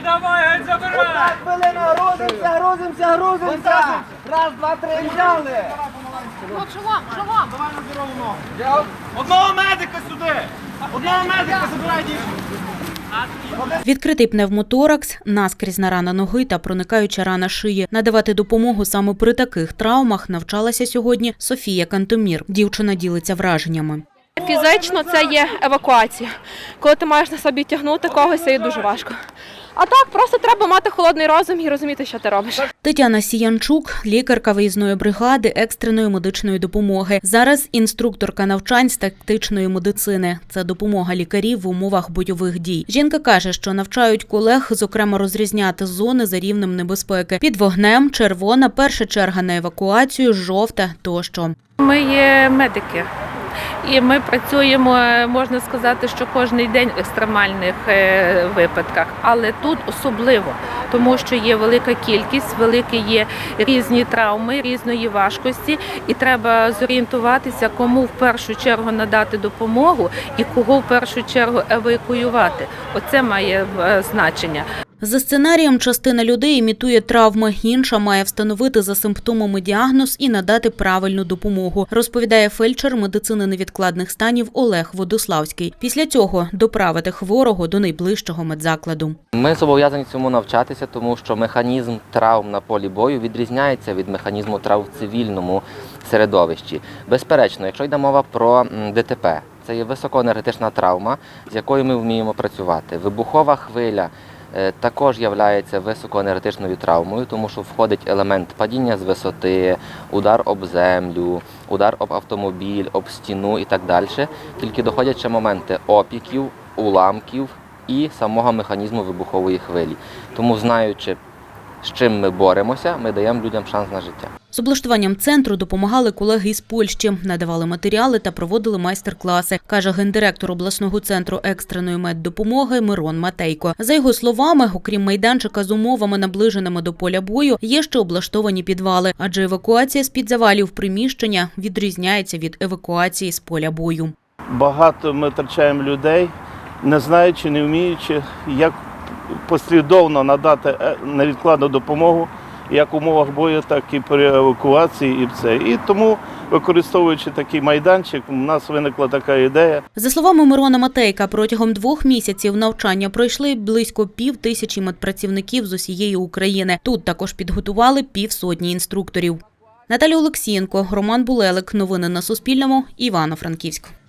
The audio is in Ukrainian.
Давай, геть забирай! Хвилина, грузимося, грузимося, грузимося. Раз, два, три, взяли. Одного медика сюди! Одного медика забирай дівчину! Відкритий пневмоторакс, наскрізна рана ноги та проникаюча рана шиї. Надавати допомогу саме при таких травмах навчалася сьогодні Софія Кантомір. Дівчина ділиться враженнями. Фізично це є евакуація. Коли ти маєш на собі тягнути когось, це є дуже важко. А так, просто треба мати холодний розум і розуміти, що ти робиш. Тетяна Сіянчук, лікарка виїзної бригади екстреної медичної допомоги. Зараз інструкторка навчань з тактичної медицини. Це допомога лікарів в умовах бойових дій. Жінка каже, що навчають колег, зокрема, розрізняти зони за рівнем небезпеки під вогнем, червона, перша черга на евакуацію, жовта тощо. Ми є медики. І ми працюємо, можна сказати, що кожен день в екстремальних е, випадках, але тут особливо, тому що є велика кількість, великі є різні травми, різної важкості, і треба зорієнтуватися, кому в першу чергу надати допомогу і кого в першу чергу евакуювати. Оце має е, значення. За сценарієм, частина людей імітує травми, інша має встановити за симптомами діагноз і надати правильну допомогу, розповідає фельдшер медицини невідкладних станів Олег Водославський. Після цього доправити хворого до найближчого медзакладу. Ми зобов'язані цьому навчатися, тому що механізм травм на полі бою відрізняється від механізму травм в цивільному середовищі. Безперечно, якщо йде мова про ДТП, це є високоенергетична травма, з якою ми вміємо працювати. Вибухова хвиля також є високоенергетичною травмою, тому що входить елемент падіння з висоти, удар об землю, удар об автомобіль, об стіну і так далі. Тільки доходять ще моменти опіків, уламків і самого механізму вибухової хвилі. Тому, знаючи, з чим ми боремося, ми даємо людям шанс на життя. З облаштуванням центру допомагали колеги із Польщі, надавали матеріали та проводили майстер-класи, каже гендиректор обласного центру екстреної меддопомоги Мирон Матейко. За його словами, окрім майданчика з умовами, наближеними до поля бою, є ще облаштовані підвали, адже евакуація з під завалів приміщення відрізняється від евакуації з поля бою. Багато ми втрачаємо людей, не знаючи, не вміючи, як послідовно надати е, невідкладну допомогу як в умовах бою, так і при евакуації, і все. І тому, використовуючи такий майданчик, у нас виникла така ідея. За словами Мирона Матейка, протягом двох місяців навчання пройшли близько пів тисячі медпрацівників з усієї України. Тут також підготували півсотні інструкторів. Наталя Олексієнко, Роман Булелик. Новини на Суспільному. Івано-Франківськ.